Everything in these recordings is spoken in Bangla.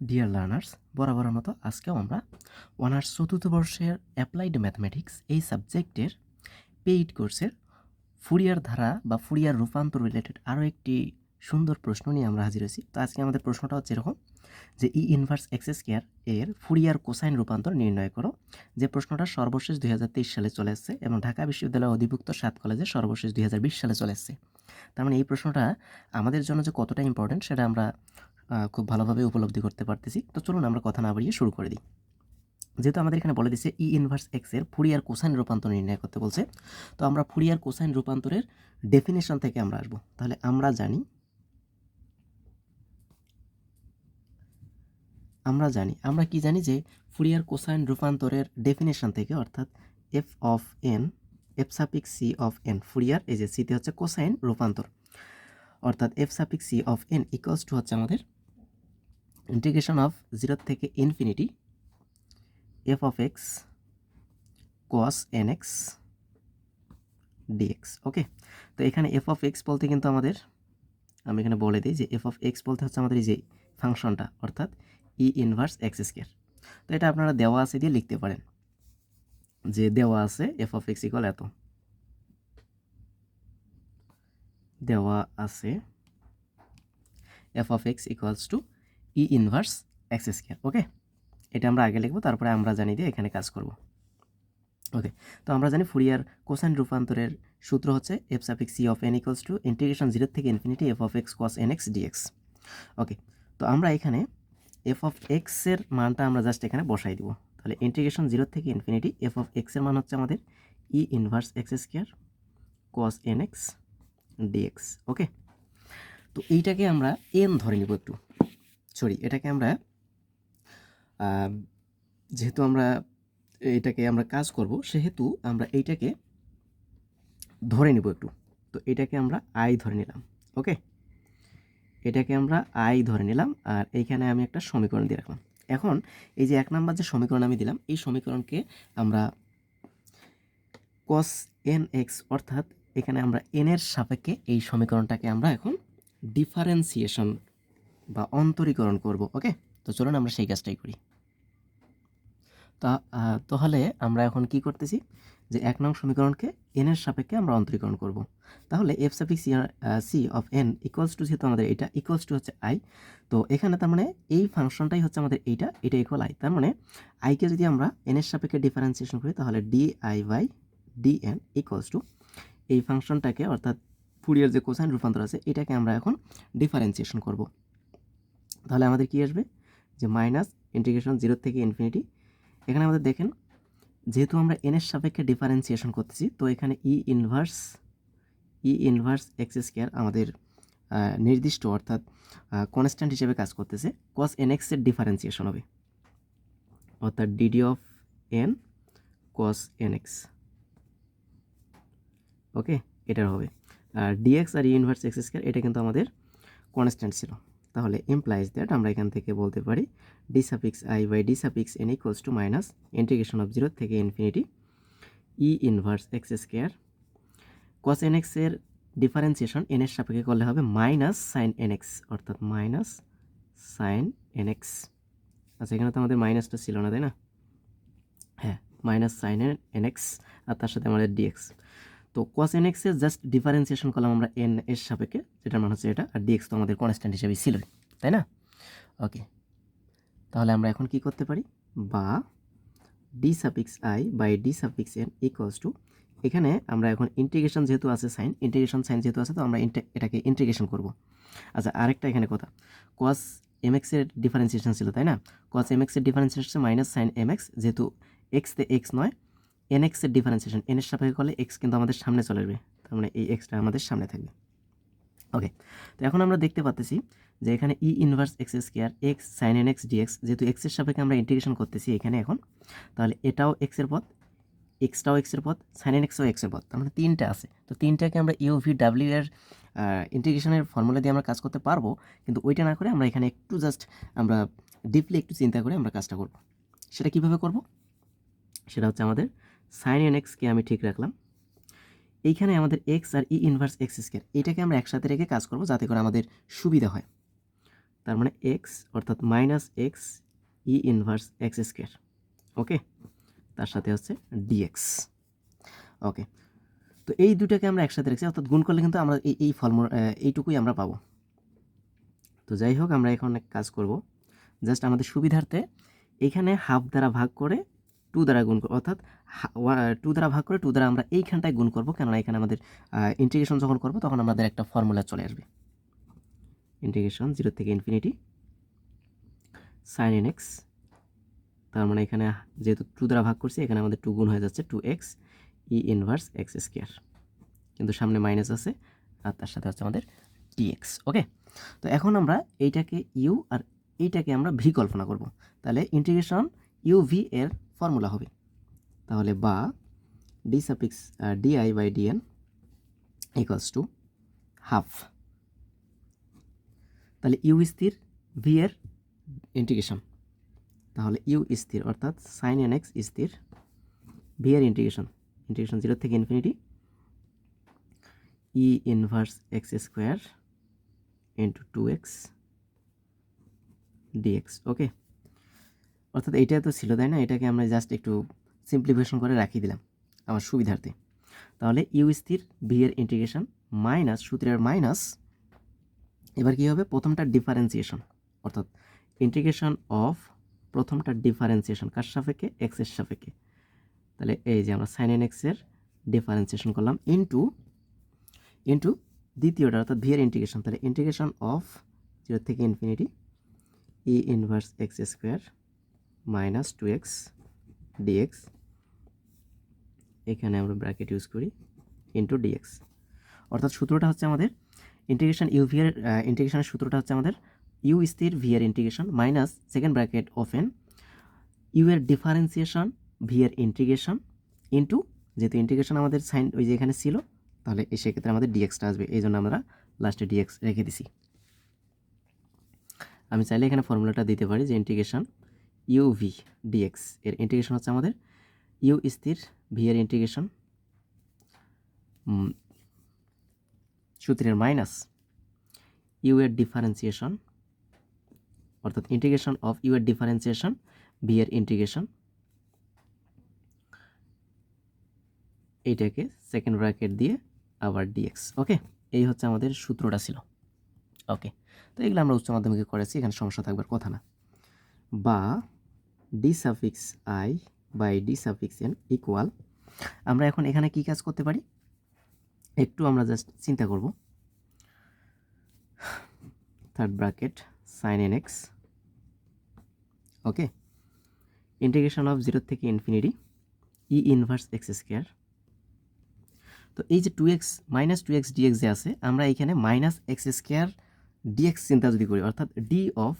ডিয়ার লার্নার্স বরাবরের মতো আজকেও আমরা অনার্স চতুর্থ বর্ষের অ্যাপ্লাইড ম্যাথমেটিক্স এই সাবজেক্টের পেইড কোর্সের ফুরিয়ার ধারা বা ফুরিয়ার রূপান্তর রিলেটেড আরও একটি সুন্দর প্রশ্ন নিয়ে আমরা হাজির হয়েছি। তো আজকে আমাদের প্রশ্নটা হচ্ছে এরকম যে ই ইনভার্স এক্সেস কেয়ার এর ফুরিয়ার কোসাইন রূপান্তর নির্ণয় করো। যে প্রশ্নটা সর্বশেষ দুই হাজার তেইশ সালে চলে এসেছে এবং ঢাকা বিশ্ববিদ্যালয়ের অধিভুক্ত সাত কলেজে সর্বশেষ দুই হাজার বিশ সালে চলে এসেছে। তার মানে এই প্রশ্নটা আমাদের জন্য যে কতটা ইম্পর্টেন্ট সেটা আমরা খুব ভালোভাবে উপলব্ধি করতে পারতেছি। তো চলুন আমরা কথা না বাড়িয়ে শুরু করে দিই। যেহেতু আমাদের এখানে বলে দিচ্ছে ই ইনভার্স এক্সের ফুরিয়ার কোসাইন রূপান্তর নির্ণয় করতে বলছে। তো আমরা ফুরিয়ার কোসাইন রূপান্তরের ডেফিনেশন থেকে আমরা আসব। তাহলে আমরা জানি আমরা জানি, আমরা কি জানি যে ফুরিয়ার কোসাইন রূপান্তরের ডেফিনেশন থেকে অর্থাৎ f of n f suffix c of n Fourier এই যে সিতে হচ্ছে কোসাইন রূপান্তর। অর্থাৎ f suffix c of n equals to হচ্ছে আমাদের ইন্টিগ্রেশন অফ জিরো থেকে infinity f of x cos n x dx okay তো এখানে এফ অফ এক্স বলতে কিন্তু আমাদের, আমি এখানে বলে দিই যে এফ অফ এক্স বলতে হচ্ছে আমাদের এই যে ফাংশনটা, অর্থাৎ ই ইনভার্স এক্স স্কোয়ার তো এটা আপনারা দেওয়া আছে দিয়ে লিখতে পারেন যে দেওয়া আছে এফ অফ এক্স ইকুয়াল এত। দেওয়া আছে f of x equals to e inverse x square okay এটা আমরা আগে লিখব, তারপরে আমরা জানি দিয়ে এখানে কাজ করব। ওকে তো আমরা জানি ফুরিয়ার কোসাইন রূপান্তরের সূত্র হচ্ছে f suffix c of n equals to integration zero থেকে infinity f of x cos n x dx okay তো আমরা এখানে এফ অফ এক্সের মানটা আমরা জাস্ট এখানে বসাই দিব। তাহলে ইন্টিগ্রেশন জিরো থেকে ইনফিনিটি এফ অফ এক্সের মান হচ্ছে আমাদের e inverse x square cos n x dx okay তো এইটাকে আমরা এন ধরে নিব একটু। সরি, এটাকে আমরা যেহেতু আমরা এটাকে আমরা কাজ করব, সেহেতু আমরা এইটাকে ধরে নিব একটু। তো এটাকে আমরা আই ধরে নিলাম ওকে এটাকে আমরা আই ধরে নিলাম আর এইখানে আমি একটা সমীকরণ দিয়ে রাখলাম। এখন এই যে এক নাম্বার যে সমীকরণ আমি দিলাম, এই সমীকরণকে আমরা কস এন এক্স অর্থাৎ এখানে আমরা এনের সাপেক্ষে এই সমীকরণটাকে আমরা এখন ডিফারেন্সিয়েশন বা অন্তরীকরণ করব, ওকে? তো চলুন আমরা সেই কাজটাই করি। তা তাহলে আমরা এখন কি করতেছি? যে এক নং সমীকরণকে এন এর সাপেক্ষে আমরা অন্তরীকরণ করব। তাহলে f suffix c of n equals to যেহেতু আমাদের এটা ইকুয়ালস টু হচ্ছে আই তো এখানে তার মানে এই ফাংশনটাই হচ্ছে আমাদের এইটা, এটা ইকুয়াল আই তার মানে আইকে যদি আমরা এন এর সাপেক্ষে ডিফারেন্সিয়েশন করি, তাহলে d I by d n equals to এই ফাংশনটাকে অর্থাৎ ফুরিয়ার যে কোসাইন রূপান্তর আছে, এটাকে আমরা এখন ডিফারেন্সিয়েশন করব। তাহলে আমাদের কি আসবে? যে মাইনাস ইন্টিগ্রেশন জিরো থেকে ইনফিনিটি এখানে আমাদের দেখেন, যেহেতু আমরা এন এর সাপেক্ষে ডিফারেন্সিয়েশন করতেছি, তো এখানে e inverse e inverse x square আমাদের নির্দিষ্ট অর্থাৎ কনস্ট্যান্ট হিসেবে কাজ করতেছে। কস এন এক্সের ডিফারেন্সিয়েশন হবে। অর্থাৎ dd of n cos n x okay এটার হবে। আর ডিএক্স আর ই ইনভার্স এক্স স্কোয়ার এটা কিন্তু আমাদের কনস্ট্যান্ট ছিল। তাহলে ইমপ্লাইজ দ্যাট আমরা এখান থেকে বলতে পারি d suffix I by d suffix n equals to minus integration of zero থেকে infinity e inverse x square cos n এক্সের ডিফারেন্সিয়েশন এন এর সাপেক্ষে করলে হবে মাইনাস সাইন এন এক্স অর্থাৎ মাইনাস সাইন এন এক্স আচ্ছা এখানে তো আমাদের মাইনাসটা ছিল না, তাই না? হ্যাঁ মাইনাস সাইন এন এক্স আর তার সাথে আমাদের ডিএক্স তো কস এন এক্সের জাস্ট ডিফারেন্সিয়েশন করলাম আমরা এন এর সাপেক্ষে, যেটার মান হচ্ছে এটা, আর ডিএক্স তো আমাদের কনস্ট্যান্ট হিসেবে ছিল, তাই না? ওকে তাহলে আমরা এখন কি করতে পারি? বা d suffix I by d suffix n equals to এখানে আমরা এখন ইন্টিগ্রেশন যেহেতু আছে সাইন ইন্টিগ্রেশন সাইন যেহেতু আছে, তো আমরা এটাকে ইন্টিগ্রেশন করব। আচ্ছা আরেকটা এখানে কথা কস এম এক্সের ডিফারেন্সিয়েশন ছিল, তাই না? কস এম এক্সের differentiation minus sine m x যেহেতু এক্সতে এক্স নয় এন এক্সের ডিফারেন্সিয়েশন এন এর সাপেক্ষে করলে এক্স কিন্তু আমাদের সামনে চলে আসবে। তার মানে এই এক্সটা আমাদের সামনে থাকবে। ওকে তো এখন আমরা দেখতে পাচ্তেছি যে এখানে e inverse x square x sine n x dx যেহেতু এক্সের সাপেক্ষে আমরা ইন্টিগ্রেশন করতেছি এখানে এখন, তাহলে এটাও এক্সের পথ এক্সটাও এক্সের পথ সাইন এন এক্সও এক্সের পথ। তার মানে তিনটা আছে। তো তিনটাকে আমরা ইউ ভি ডাব্লিউ এর ইন্টিগ্রেশনের ফর্মুলা দিয়ে আমরা কাজ করতে পারব, কিন্তু ওইটা না করে আমরা এখানে একটু জাস্ট আমরা ডিপলি একটু চিন্তা করে আমরা কাজটা করব। সেটা কীভাবে করব? সেটা হচ্ছে আমাদের সাইন এন এক্সকে আমি ঠিক রাখলাম। এইখানে আমাদের এক্স আর ই ইনভার্স এক্স স্কোয়ার এটাকে আমরা একসাথে রেখে কাজ করব যাতে করে আমাদের সুবিধা হয়। তার মানে এক্স অর্থাৎ minus x e inverse x square okay তার সাথে হচ্ছে ডিএক্স ওকে তো এই দুটাকে আমরা একসাথে রেখেছি, অর্থাৎ গুণ করলে কিন্তু আমরা এই এই ফর্মুলা এইটুকুই আমরা পাবো। তো যাই হোক, আমরা এখন এক কাজ করব। জাস্ট আমাদের সুবিধার্থে এইখানে হাফ দ্বারা ভাগ করে টু দ্বারা গুণ করব অর্থাৎ টু দ্বারা ভাগ করে টু দ্বারা আমরা এইখানটায় গুণ করব, কেননা এখানে আমাদের ইন্টিগ্রেশন যখন করব, তখন আমাদের একটা ফর্মুলা চলে আসবে। ইন্টিগ্রেশন জিরো থেকে ইনফিনিটি সাইন এন এক্স তার মানে এখানে যেহেতু টু দ্বারা ভাগ করছি, এখানে আমাদের টু গুণ হয়ে যাচ্ছে two x e inverse x square. কিন্তু সামনে মাইনাস আছে, আর তার সাথে হচ্ছে আমাদের ডিএক্স ওকে তো এখন আমরা এইটাকে ইউ আর এইটাকে আমরা ভি কল্পনা করব। তাহলে ইন্টিগ্রেশন ইউ ভি এর ফর্মুলা হবে। তাহলে বা d suffix dI by dn equals to half তাহলে ইউ স্থির ভি এর ইন্টিগ্রেশন তাহলে ইউ স্থির, অর্থাৎ সাইন এন এক্স স্থির ভি এর ইন্টিগ্রেশন ইন্টিগ্রেশন জিরো থেকে infinity e inverse x square into two x dx okay অর্থাৎ এটা তো ছিল, তাই না? এটাকে আমরা জাস্ট একটু সিম্পলিফিকেশন করে রাখিয়ে দিলাম আমার সুবিধার্থে। তাহলে ইউ স্থির ভি এর ইন্টিগ্রেশন মাইনাস সূত্রের মাইনাস এবার কী হবে? প্রথমটা ডিফারেন্সিয়েশন অর্থাৎ ইন্টিগ্রেশন অফ প্রথমটা ডিফারেন্সিয়েশন কার সাপেক্ষে? এক্সের সাপেক্ষে। তাহলে এই যে আমরা সাইন এন এক্সের ডিফারেন্সিয়েশন করলাম ইন্টু ইন্টু দ্বিতীয়টা, অর্থাৎ ভি এর ইন্টিগ্রেশন তাহলে ইন্টিগ্রেশন অফ জিরো থেকে infinity e inverse x square minus two x dx এখানে আমরা ব্র্যাকেট ইউজ করি ইন্টু ডিএক্স অর্থাৎ সূত্রটা হচ্ছে আমাদের ইন্টিগ্রেশন ইউ ভি এর ইন্টিগ্রেশনের সূত্রটা হচ্ছে আমাদের ইউ স্থির ভি এর integration minus second bracket open u এর ডিফারেন্সিয়েশন ভি এর ইন্টিগ্রেশন ইন্টু যেহেতু ইন্টিগ্রেশন আমাদের সাইন, ওই যে এখানে ছিল, তাহলে সেক্ষেত্রে আমাদের ডিএক্সটা আসবে। এই জন্য আমরা লাস্টে ডিএক্স রেখে দিছি। আমি চাইলে এখানে ফর্মুলাটা দিতে পারি যে ইন্টিগ্রেশন ইউ ভি ডিএক্স এর ইন্টিগ্রেশন হচ্ছে আমাদের ইউ স্থির ভি এর ইন্টিগ্রেশন সূত্রের মাইনাস ইউ এর ডিফারেন্সিয়েশন অর্থাৎ ইন্টিগ্রেশন অফ ইউ এর ডিফারেন্সিয়েশন ভি এর ইন্টিগ্রেশন এইটাকে সেকেন্ড ব্র্যাকেট দিয়ে আবার ডিএক্স ওকে এই হচ্ছে আমাদের সূত্রটা ছিল ওকে তো এগুলো আমরা উচ্চ মাধ্যমিকে করেছি, এখানে সমস্যা থাকবার কথা না। বা d suffix I by d suffix n equal আমরা এখন এখানে কি কাজ করতে পারি? একটু আমরা জাস্ট চিন্তা করব। Third bracket sine n x okay integration of zero থেকে infinity e inverse x square তো এই যে two x minus two x dx যে আছে, আমরা এখানে মাইনাস এক্স স্কোয়ার ডিএক্স চিন্তা যদি করি, অর্থাৎ d of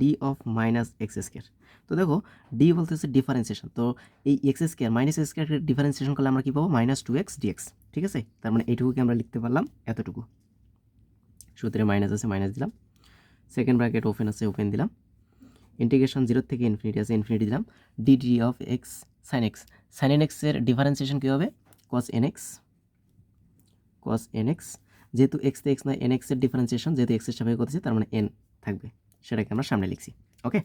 d of minus x square তো দেখো ডি বলতে হচ্ছে ডিফারেন্সিয়েশন তো এই x square minus x square differentiation করলে আমরা কী পাবো? মাইনাস টু এক্স ডিএক্স ঠিক আছে? তার মানে এইটুকুকে আমরা লিখতে পারলাম এতটুকু। সূত্রে মাইনাস আছে মাইনাস দিলাম। সেকেন্ড ব্র্যাকেট ওপেন আছে ওপেন দিলাম। ইন্টিগ্রেশন জিরো থেকে ইনফিনিটি আছে ইনফিনিটি দিলাম। D d of x sine x sine n এক্সের ডিফারেন্সিয়েশন কী হবে? Cos n x cos n x যেহেতু এক্স এক্স নয় এন এক্সের ডিফারেন্সিয়েশন যেহেতু এক্সের সাপেক্ষে করতেছে তার মানে এন থাকবে। সেটাকে আমরা সামনে লিখছি, ওকে?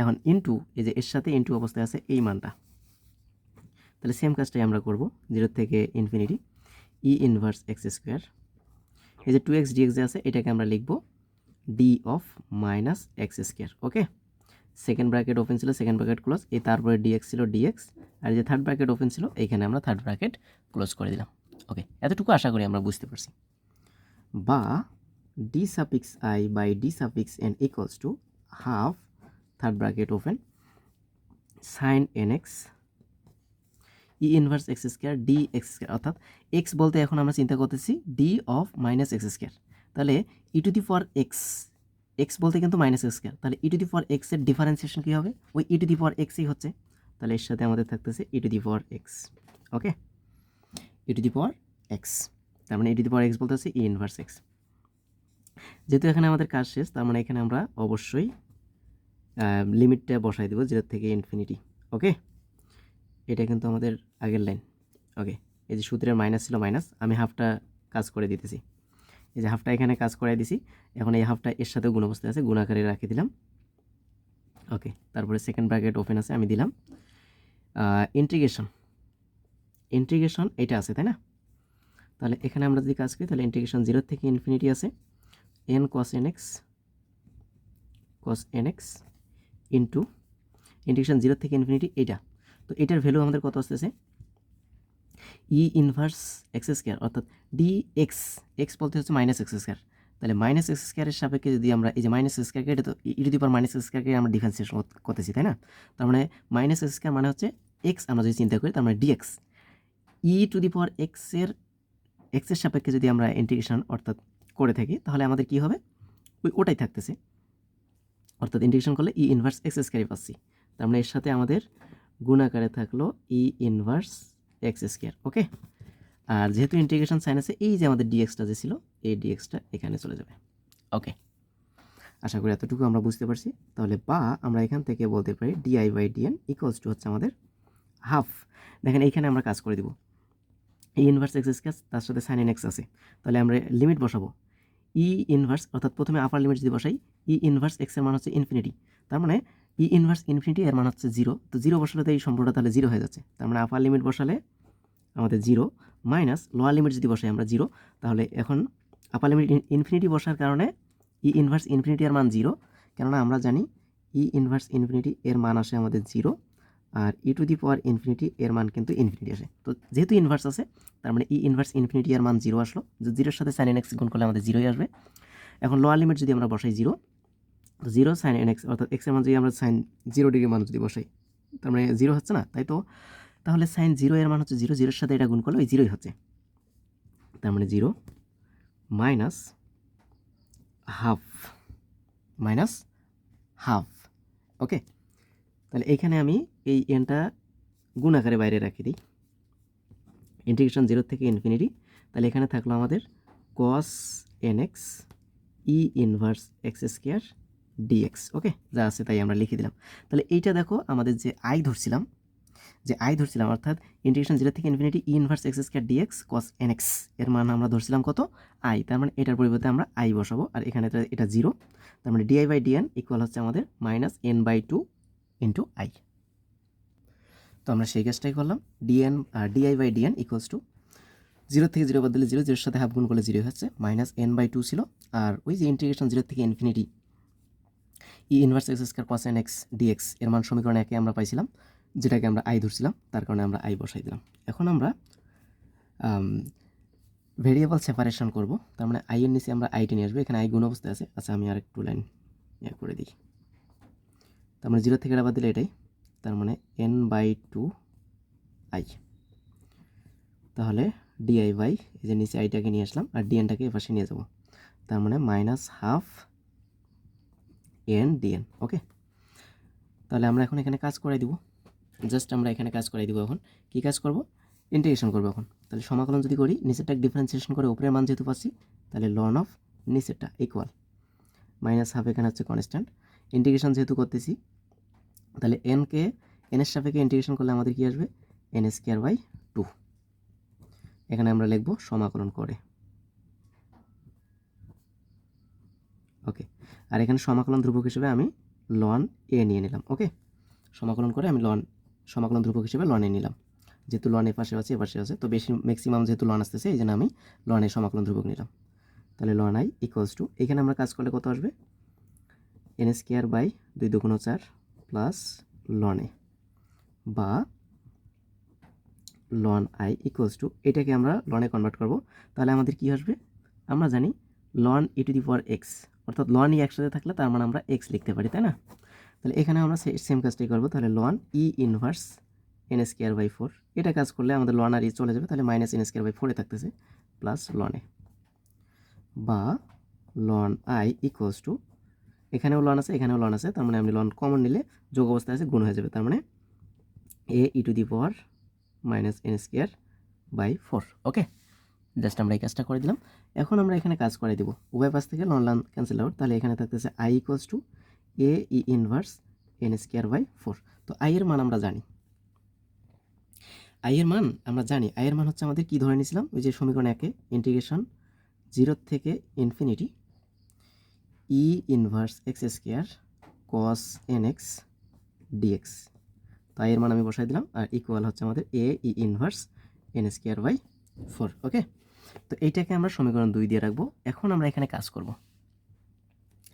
এখন ইনটু এই যে এর সাথে ইনটু অবস্থায় আছে এই মানটা। তাহলে সেম কাজটাই আমরা করব জিরো থেকে infinity e inverse x square এই যে টু এক্স ডিএক্স যে আছে, এটাকে আমরা লিখব d of minus x square okay? Second bracket open ছিল সেকেন্ড ব্র্যাকেট ক্লোজ এই তারপরে ডিএক্স ছিল ডিএক্স আর যে থার্ড ব্র্যাকেট ওপেন ছিল এইখানে আমরা থার্ড ব্র্যাকেট ক্লোজ করে দিলাম, ওকে? এতটুকু আশা করি আমরা বুঝতে পারছি। বা d suffix I by d suffix n equals to half third bracket open sine n x e inverse x square d x square অর্থাৎ এক্স বলতে এখন আমরা চিন্তা করতেছি d of minus x square তাহলে e to the for x x বলতে কিন্তু মাইনাস এক্স স্কোয়ার তাহলে ই টু দি ফর এক্সের ডিফারেন্সিয়েশন কী হবে? ওই ই টু দি ফর এক্সই হচ্ছে। তাহলে এর সাথে আমাদের থাকতেছে e to the for x okay e to the power x তার মানে e to the power x বলতে হচ্ছে ই ইনভার্স এক্স যেহেতু এখানে আমাদের কাজ শেষ, তার মানে এখানে আমরা অবশ্যই লিমিটটা বসাই দেবো জিরো থেকে ইনফিনিটি ওকে এটা কিন্তু আমাদের আগের লাইন ওকে এই যে সূত্রের মাইনাস ছিল মাইনাস আমি হাফটা কাজ করে দিতেছি। এই যে হাফটা এখানে কাজ করাই দিছি, এখন এই হাফটা এর সাথে গুণ অবস্থায় আছে গুণাকারে রাখি দিলাম ওকে তারপরে সেকেন্ড ব্র্যাকেট ওপেন আছে, আমি দিলাম। ইন্টিগ্রেশন ইন্টিগ্রেশন এটা আছে, তাই না? তাহলে এখানে আমরা যদি কাজ করি, তাহলে ইন্টিগ্রেশন জিরো থেকে ইনফিনিটি আছে। N cos n x cos n x into integration zero থেকে ইনফিনিটি এটা তো এটার ভ্যালু আমাদের কত আসতেছে? ই ইনভার্স এক্স স্কোয়ার অর্থাৎ ডি এক্স এক্স বলতে হচ্ছে মাইনাস এক্স স্কোয়ার তাহলে মাইনাস এক্স স্কোয়ারের সাপেক্ষে যদি আমরা, এই যে মাইনাস এক্স স্কোয়ারকে এটা তো e to the power minus x স্কোয়ারকে আমরা ডিফারেন্সিয়েশন করতেছি, তাই না? তার মানে মাইনাস এক্স স্কোয়ার মানে হচ্ছে এক্স আমরা যদি চিন্তা করি, তার মানে ডিএক্স ই টু দি পাওয়ার এক্সের এক্সের সাপেক্ষে যদি আমরা ইন্টিগ্রেশন অর্থাৎ করে থাকি, তাহলে আমাদের কি হবে? ওই ওটাই থাকতেছে। অর্থাৎ ইন্টিগ্রেশন করলে ই ইনভার্স এক্স স্কোয়ারই পাচ্ছি তার মানে এর সাথে আমাদের গুণাকারে থাকল e inverse x square okay আর যেহেতু ইন্টিগ্রেশন সাইন আছে, এই যে আমাদের ডিএক্সটা যে ছিল, এই ডিএক্সটা এখানে চলে যাবে ওকে আশা করি এতটুকু আমরা বুঝতে পারছি। তাহলে বা আমরা এখান থেকে বলতে পারি dI by dn equals to হচ্ছে আমাদের হাফ দেখেন এইখানে আমরা কাজ করে দিব। এই ইনভার্স এক্স স্কোয়ার তার সাথে সাইন এন এক্স আছে। তাহলে আমরা লিমিট বসাবো। ই ইনভার্স অর্থাৎ প্রথমে আপার লিমিট যদি বসাই ই ইনভার্স এক্সের মান হচ্ছে ইনফিনিটি তার মানে ই ইনভার্স ইনফিনিটি এর মান হচ্ছে জিরো তো জিরো বসালে তো এই সম্পর্কটা তাহলে জিরো হয়ে যাচ্ছে। তার মানে আপার লিমিট বসালে আমাদের জিরো মাইনাস লোয়ার লিমিট যদি বসাই আমরা জিরো তাহলে এখন আপার লিমিট ইনফিনিটি বসার কারণে ই ইনভার্স ইনফিনিটি এর মান জিরো কেননা আমরা জানি ই ইনভার্স ইনফিনিটি এর মান আসে আমাদের zero R e to the power infinity এর মান কিন্তু ইনফিনিটি আসে। তো যেহেতু ইনভার্স আছে, তার মানে ই ইনভার্স ইনফিনিটি এর মান জিরো আসলো। জিরোর সাথে সাইন এন এক্স গুণ করলে আমাদের জিরোই আসবে। এখন লোয়ার লিমিট যদি আমরা বসাই জিরো তো জিরো সাইন এন এক্স অর্থাৎ এক্সের মান যদি আমরা সাইন জিরো ডিগ্রি মান যদি বসাই, তার মানে জিরো হচ্ছে না, তাই তো? তাহলে সাইন জিরো এর মান হচ্ছে জিরো জিরোর সাথে এটা গুণ করলে ওই জিরোই হচ্ছে। তার মানে zero minus half minus half okay তাহলে এইখানে আমি এই এনটা গুণ আকারে বাইরে রাখি দিই। ইন্টিগ্রেশন জিরো থেকে ইনফিনিটি তাহলে এখানে থাকল আমাদের cos n x e inverse x square dx okay যা আছে তাই আমরা লিখে দিলাম। তাহলে এইটা দেখো আমাদের যে আই ধরছিলাম, যে আই ধরছিলাম, অর্থাৎ ইন্টিগ্রেশন জিরো থেকে infinity e inverse x square dx cos n এক্সের মান আমরা ধরছিলাম কত? আই তার মানে এটার পরিবর্তে আমরা আই বসাবো, আর এখানে এটা জিরো তার মানে ডিআই বাই ডিএন ইকুয়াল হচ্ছে আমাদের minus n by two into I তো আমরা সেই কাজটাই করলাম। Dn dI by dn equals to zero থেকে জিরো বদলে জিরো জিরোর সাথে হাফ গুণ করলে জিরো হচ্ছে মাইনাস এন বাই টু ছিল। আর ওই যে ইন্টিগ্রেশন জিরো থেকে infinity e inverse x square cos n x dx এর মান সমীকরণ একে আমরা পাইছিলাম, যেটাকে আমরা আই ধরছিলাম, তার কারণে আমরা আই বসাই দিলাম। এখন আমরা ভেরিয়েবল সেপারেশন করব। তার মানে আই এর নিচে আমরা আইটি নিয়ে আসব, এখানে আই গুণ অবস্থায় আছে। আচ্ছা আমি আর একটু লাইন ইয়ে করে দিই তার মানে জিরো থেকে বাদ দিলে এটাই। তার মানে এন বাই টু আই তাহলে ডিআই বাই এই যে নিচে আইটাকে নিয়ে আসলাম, আর ডিএনটাকে এপাশে নিয়ে যাব। তার মানে minus half n dn okay তাহলে আমরা এখন এখানে কাজ করাই দিব। জাস্ট আমরা এখানে কাজ করাই দিব এখন। কি কাজ করব? ইন্টিগ্রেশন করব এখন। তাহলে সমাকলন যদি করি, নিচেরটা ডিফারেন্সিয়েশন করে, উপরের মান যেহেতু পাচ্ছি, তাহলে লন অফ নিচেরটা ইকুয়াল মাইনাস হাফ এখানে হচ্ছে কনস্ট্যান্ট ইন্টিগ্রেশন যেহেতু করতেছি তাহলে এনকে এনের সাপেক্ষে ইন্টিগ্রেশন করলে আমাদের কি আসবে? এন স্কোয়ার বাই টু এখানে আমরা লিখব সমাকলন করে। ওকে, আর এখানে সমাকলন ধ্রুবক হিসেবে আমি লন এ নিয়ে নিলাম, ওকে? সমাকলন করে আমি লন সমাকলন ধ্রুবক হিসেবে লন নিলাম। যেহেতু লন এ পাশে আছে, এ পাশে আছে, তো বেশি ম্যাক্সিমাম যেহেতু লন আসতেছে, এই জন্য আমি লন সমাকলন ধ্রুবক নিলাম। তাহলে লন আই ইকুয়ালস টু এখানে আমরা কাজ করলে কত আসবে? এন স্কোয়ার বাই দুই দুগুণ চার প্লাস লন বা লন আই ইকুয়ালস টু এটাকে আমরা লনে কনভার্ট করব। তাহলে আমাদের কি আসবে? আমরা জানি ln e to the power x অর্থাৎ লন ই একসাথে থাকলে তার মানে আমরা এক্স লিখতে পারি, তাই না? তাহলে এখানে আমরা সেম কাজটাই করব। তাহলে ln e inverse n square by four এটা কাজ করলে আমাদের লন আর ই চলে যাবে, তাহলে মাইনাস এন স্কোয়ার বাই ফোরে থাকতেছে প্লাস লনে বা লন আই ইকুয়ালস টু এখানেও লন আছে, এখানেও লন আছে, তার মানে আপনি লন কমন নিলে যোগ অবস্থায় আছে, গুণ হয়ে যাবে, তার মানে A e to the power minus n square by four okay just আমরা এই কাজটা করে দিলাম। এখন আমরা এখানে কাজ করে দেবো। উভয় পাশ থেকে লন লন ক্যান্সেল আউট তাহলে এখানে থাকতেছে I equals to A e inverse n square by four তো আই এর মান আমরা জানি। আই এর মান আমরা জানি আই এর মান হচ্ছে আমাদের কি ধরে নিয়েছিলাম? ওই যে সমীকরণ একে ইন্টিগ্রেশন জিরো থেকে infinity e inverse x square cos n x dx তাই এর মান আমি বসাই দিলাম, আর ইকুয়াল হচ্ছে আমাদের A e inverse n square by four okay তো এইটাকে আমরা সমীকরণ দুই দিয়ে রাখব। এখন আমরা এখানে কাজ করব।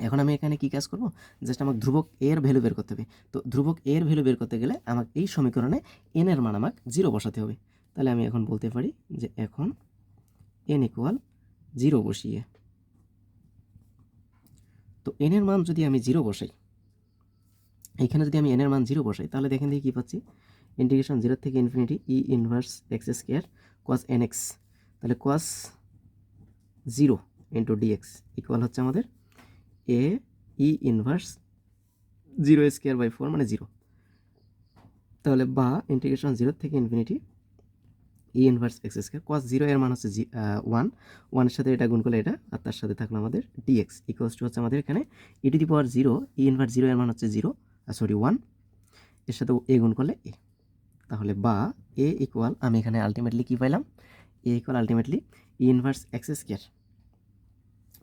এখন আমি এখানে কি কাজ করব? জাস্ট আমাকে ধ্রুবক এর ভ্যালু বের করতে হবে। তো ধ্রুবক এর ভ্যালু বের করতে গেলে আমাকে এই সমীকরণে এন এর মান আমাকে জিরো বসাতে হবে। তাহলে আমি এখন বলতে পারি যে এখন এন ইকুয়াল জিরো বসিয়ে তো এন এর মান যদি আমি জিরো বসাই, এখানে যদি আমি এন এর মান জিরো বসাই, তাহলে দেখেন দেখি কী পাচ্ছি? ইন্টিগ্রেশন জিরো থেকে infinity e inverse x square cos n x তাহলে cos zero into dx equal হচ্ছে আমাদের A e inverse zero square by four মানে জিরো তাহলে বা ইন্টিগ্রেশন জিরো থেকে infinity e inverse x square cos zero এর মান হচ্ছে জি ওয়ান ওয়ানের সাথে এটা গুণ করলে এটা, আর তার সাথে থাকল আমাদের ডিএক্স ইকুয়ালস টু হচ্ছে আমাদের এখানে e to the power zero e inverse zero এর মান হচ্ছে জিরো সরি ওয়ানের সাথে এ গুণ করলে এ। তাহলে বা, এ ইকুয়াল আমি এখানে আলটিমেটলি কী পাইলাম? A equal ultimately e inverse x square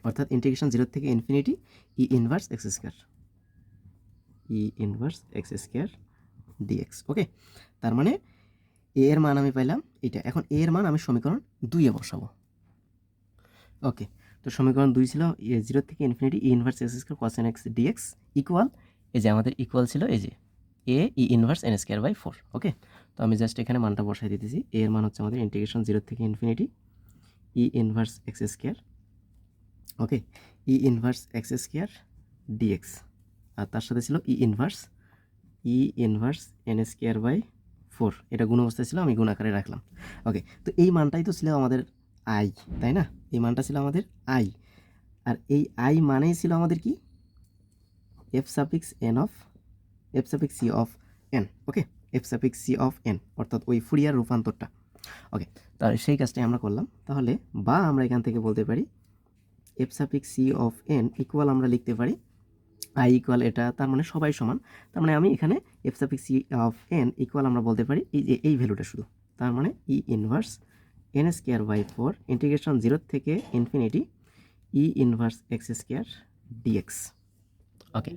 অর্থাৎ ইন্টিগ্রেশন জিরো থেকে infinity e inverse x square e inverse x square dx okay তার মানে এ এর মান আমি পাইলাম এটা এখন এ এর মান আমি সমীকরণ দুইয়ে বসাবো। ওকে, তো সমীকরণ দুই ছিল জিরো থেকে infinity e inverse x square cos n x dx equal, এই যে আমাদের ইকুয়াল ছিল এই যে A e inverse n square by four, okay? তো আমি জাস্ট এখানে মানটা বসাই দিতেছি। এ এর মান হচ্ছে আমাদের ইন্টিগ্রেশন জিরো থেকে infinity e inverse x square, okay? E inverse x square dx. আর তার সাথে ছিল e inverse e inverse n square by four, এটা গুণ অবস্থায় ছিল, আমি গুণ আকারে রাখলাম। ওকে তো এই মানটাই তো ছিল আমাদের আই তাই না? এই মানটা ছিল আমাদের আই আর এই আই মানেই ছিল আমাদের কি? F suffix n of f suffix c of n okay f suffix c of n অর্থাৎ ওই ফুরিয়ার রূপান্তরটা। ওকে তাহলে সেই কাজটাই আমরা করলাম। তাহলে বা আমরা এখান থেকে বলতে পারি f suffix c of n equal আমরা লিখতে পারি আই ইকুয়াল এটা, তার মানে সবাই সমান। তার মানে আমি এখানে f suffix c of n equal আমরা বলতে পারি এই যে এই ভ্যালুটা শুধু। তার মানে e inverse n square by four integration zero থেকে infinity e inverse x square dx okay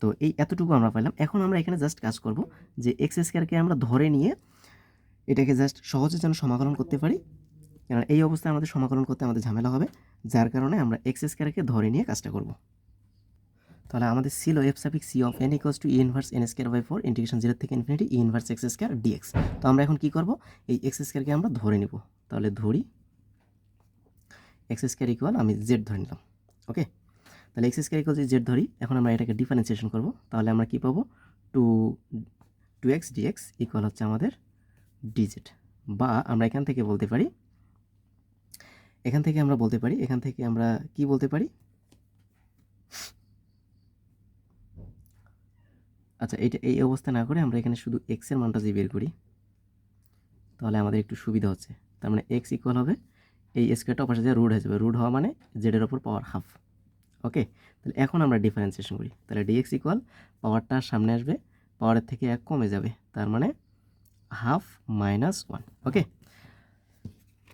তো এই এতটুকু আমরা পাইলাম। এখন আমরা এখানে জাস্ট কাজ করব যে এক্স স্কোয়ারকে আমরা ধরে নিয়ে এটাকে জাস্ট সহজে যেন সমাকলন করতে পারি। কারণ এই অবস্থায় আমাদের সমাকলন করতে আমাদের ঝামেলা হবে, যার কারণে আমরা এক্স স্কোয়ারকে ধরে নিয়ে কাজটা করব। তাহলে আমাদের ছিল f suffix c of n equals to e inverse n square by four integration zero থেকে infinity e inverse x square dx তো আমরা এখন কী করব? এই এক্স স্কোয়ারকে আমরা ধরে নিব। তাহলে ধরি এক্স স্কোয়ার ইকুয়াল আমি জেড ধরে নিলাম। ওকে তাহলে এক্স স্কোয়ার ইকুয়াল জেড ধরি। এখন আমরা এটাকে ডিফারেন্সিয়েশন করব। তাহলে আমরা কী পাবো? Two two x dx equal হচ্ছে আমাদের ডিজেড বা আমরা এখান থেকে বলতে পারি, এখান থেকে আমরা বলতে পারি, এখান থেকে আমরা কি বলতে পারি? আচ্ছা এইটা এই অবস্থা না করে আমরা এখানে শুধু এক্সের মানটা যদি বের করি। তাহলে আমাদের একটু সুবিধা হচ্ছে। তার মানে এক্স ইকুয়াল হবে এই স্কোয়ারটা পাশে যে রুট হয়ে যাবে। রুট হওয়া মানে জেডের ওপর পাওয়ার হাফ ওকে তাহলে এখন আমরা ডিফারেন্সিয়েশন করি। তাহলে ডিএক্স ইকুয়াল পাওয়ারটা সামনে আসবে পাওয়ারের থেকে এক কমে যাবে। তার মানে হাফ মাইনাস ওয়ান ওকে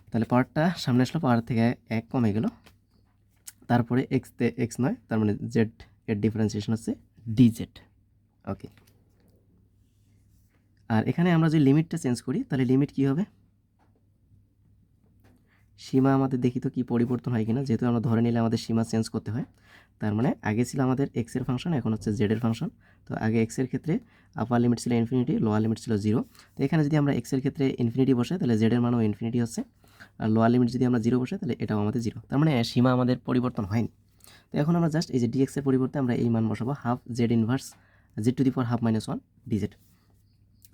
তাহলে পাওয়ারটা সামনে আসলো পাওয়ার থেকে এক কমে গেল। তারপরে এক্স তে এক্স নয়, তার মানে জেড এর ডিফারেন্সিয়েশন হচ্ছে ডিজেড ওকে। আর এখানে আমরা যদি লিমিটটা চেঞ্জ করি, তাহলে লিমিট কি হবে? সীমা আমাদের দেখি তো কি পরিবর্তন হয় কিনা, যেহেতু আমরা ধরে নিলে আমাদের সীমা চেঞ্জ করতে হয়। তার মানে আগে ছিল আমাদের এক্সের ফাংশন এখন হচ্ছে জেডের ফাংশন তো আগে এক্সের ক্ষেত্রে আপার লিমিট ছিল ইনফিনিটি লোয়ার লিমিট ছিল জিরো তো এখানে যদি আমরা এক্সের ক্ষেত্রে ইনফিনিটি বসে তাহলে জেডের মানও ইনফিনিটি হচ্ছে। আর লোয়ার লিমিট যদি আমরা জিরো বসে তাহলে এটাও আমাদের জিরো তার মানে সীমা আমাদের পরিবর্তন হয়নি। তো এখন আমরা জাস্ট এই যে ডিএক্সের পরিবর্তে আমরা এই মান বসাবো half z inverse z to the power half minus one dz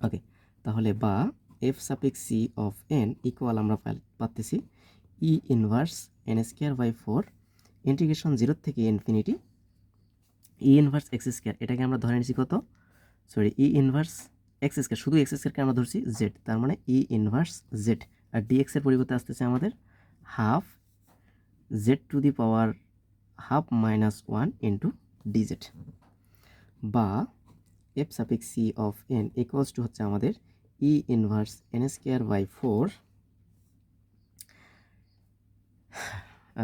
okay তাহলে বা f suffix c of n equal আমরা পাচ্তেছি e inverse n square by four integration zero থেকে infinity e inverse x square এটাকে আমরা ধরে নিচ্ছি কত? Sorry e inverse x square শুধু এক্স স্কোয়ারকে আমরা ধরছি জেড তার মানে ই ইনভার্স জেড আর ডিএক্সের পরিবর্তে আসতেছে আমাদের half z to the power half minus one into dz বা f suffix c of n equals to হচ্ছে আমাদের e inverse n square by four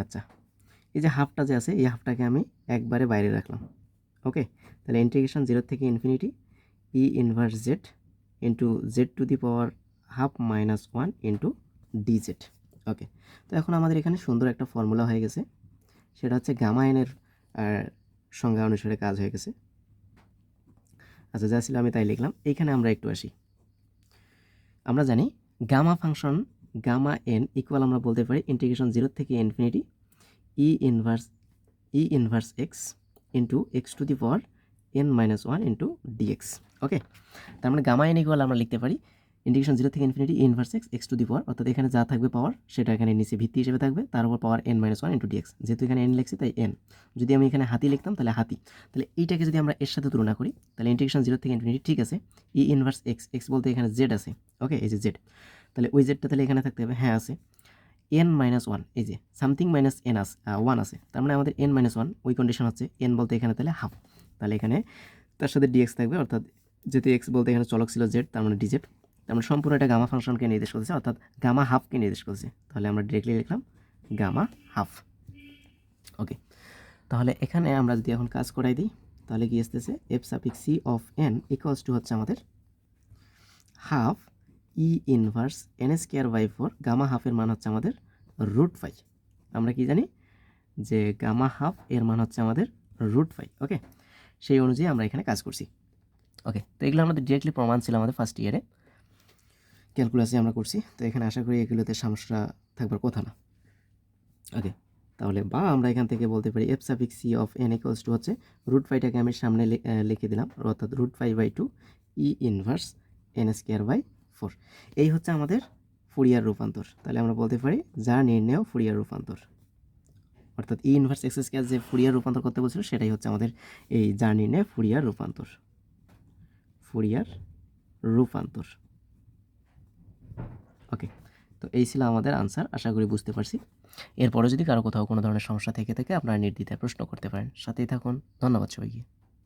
আচ্ছা এই যে হাফটা যে আছে, এই হাফটাকে আমি একবারে বাইরে রাখলাম ওকে তাহলে ইন্টিগ্রেশন জিরো থেকে infinity e inverse z into z to the power half minus one into d z okay তো এখন আমাদের এখানে সুন্দর একটা ফর্মুলা হয়ে গেছে, সেটা হচ্ছে গামা এনের সংজ্ঞা অনুসারে কাজ হয়ে গেছে। আচ্ছা যা ছিল আমি তাই লিখলাম। এইখানে আমরা একটু আসি। আমরা জানি gamma function gamma n equal আমরা বলতে পারি ইন্টিগ্রেশন জিরো থেকে infinity e inverse e inverse x into x to the power n minus one into d x okay তার মানে গামা এন ইকুয়াল আমরা লিখতে পারি ইন্টিগ্রেশন জিরো থেকে infinity inverse x x to the power অর্থাৎ এখানে যা থাকবে পাওয়ার সেটা এখানে নিচে ভিত্তি হিসেবে থাকবে। তার উপর power n minus one into d x যেহেতু এখানে এন লিখছি, তাই এন যদি আমি এখানে হাতি লিখতাম, তাহলে হাতি। তাহলে এইটাকে যদি আমরা এর সাথে তুলনা করি, তাহলে ইন্টিগ্রেশন জিরো থেকে ইনফিনিটি ঠিক আছে। ই ইনভার্স এক্স এক্স বলতে এখানে জেড আছে। ওকে এই যে জেড তাহলে ওই জেডটা তাহলে এখানে থাকতে হবে হ্যাঁ আছে। এন মাইনাস ওয়ান এই যে something minus n as one আছে। তার মানে আমাদের এন মাইনাস ওয়ান ওই কন্ডিশন হচ্ছে এন বলতে এখানে তাহলে হাফ তাহলে এখানে তার সাথে ডিএক্স থাকবে, অর্থাৎ যেহেতু এক্স বলতে এখানে চলক ছিল জেড তার মানে ডিজেড মানে সম্পূর্ণ এটা গামা ফাংশনকে নির্দেশ করছে, অর্থাৎ গামা হাফকে নির্দেশ করছে। তাহলে আমরা ডিরেক্টলি লিখলাম গামা হাফ ওকে তাহলে এখানে আমরা যদি এখন কাজ করাই দিই, তাহলে কি আসতেছে? F সাপিক c of n equals to হচ্ছে আমাদের half e inverse n square by four gamma হাফের মান হচ্ছে আমাদের রুট ফাইভ আমরা কি জানি? যে গামা হাফ এর মান হচ্ছে আমাদের রুট ফাইভ ওকে সেই অনুযায়ী আমরা এখানে কাজ করছি। ওকে তো এগুলো আমাদের ডিরেক্টলি প্রমাণ ছিল আমাদের ফার্স্ট ইয়ারে ক্যালকুলাসে আমরা করছি, তো এখানে আশা করি এগুলোতে সমস্যা থাকবার কথা না। ওকে তাহলে বা আমরা এখান থেকে বলতে পারি F সাফিক c of n equals to হচ্ছে রুট ফাইভটাকে আমি সামনে লিখে দিলাম, অর্থাৎ root five by two e inverse n square by four এই হচ্ছে আমাদের ফুরিয়ার রূপান্তর, তাহলে আমরা বলতে পারি যা নির্ণেয় ফুরিয়ার রূপান্তর। অর্থাৎ ই ইনভার্স এক্স স্কোয়ার যে ফুরিয়ার রূপান্তর করতে বলছিল, সেটাই হচ্ছে আমাদের এই যা নির্ণয় ফুরিয়ার রূপান্তর। ফুরিয়ার রূপান্তর। ওকে তো এই ছিল আমাদের আনসার আশা করি বুঝতে পারছি। এরপরে যদি কারও কোথাও কোনো ধরনের সমস্যা থেকে থাকে, আপনারা নির্দ্বিধায় প্রশ্ন করতে পারেন। সাথেই থাকুন। ধন্যবাদ সবাইকে।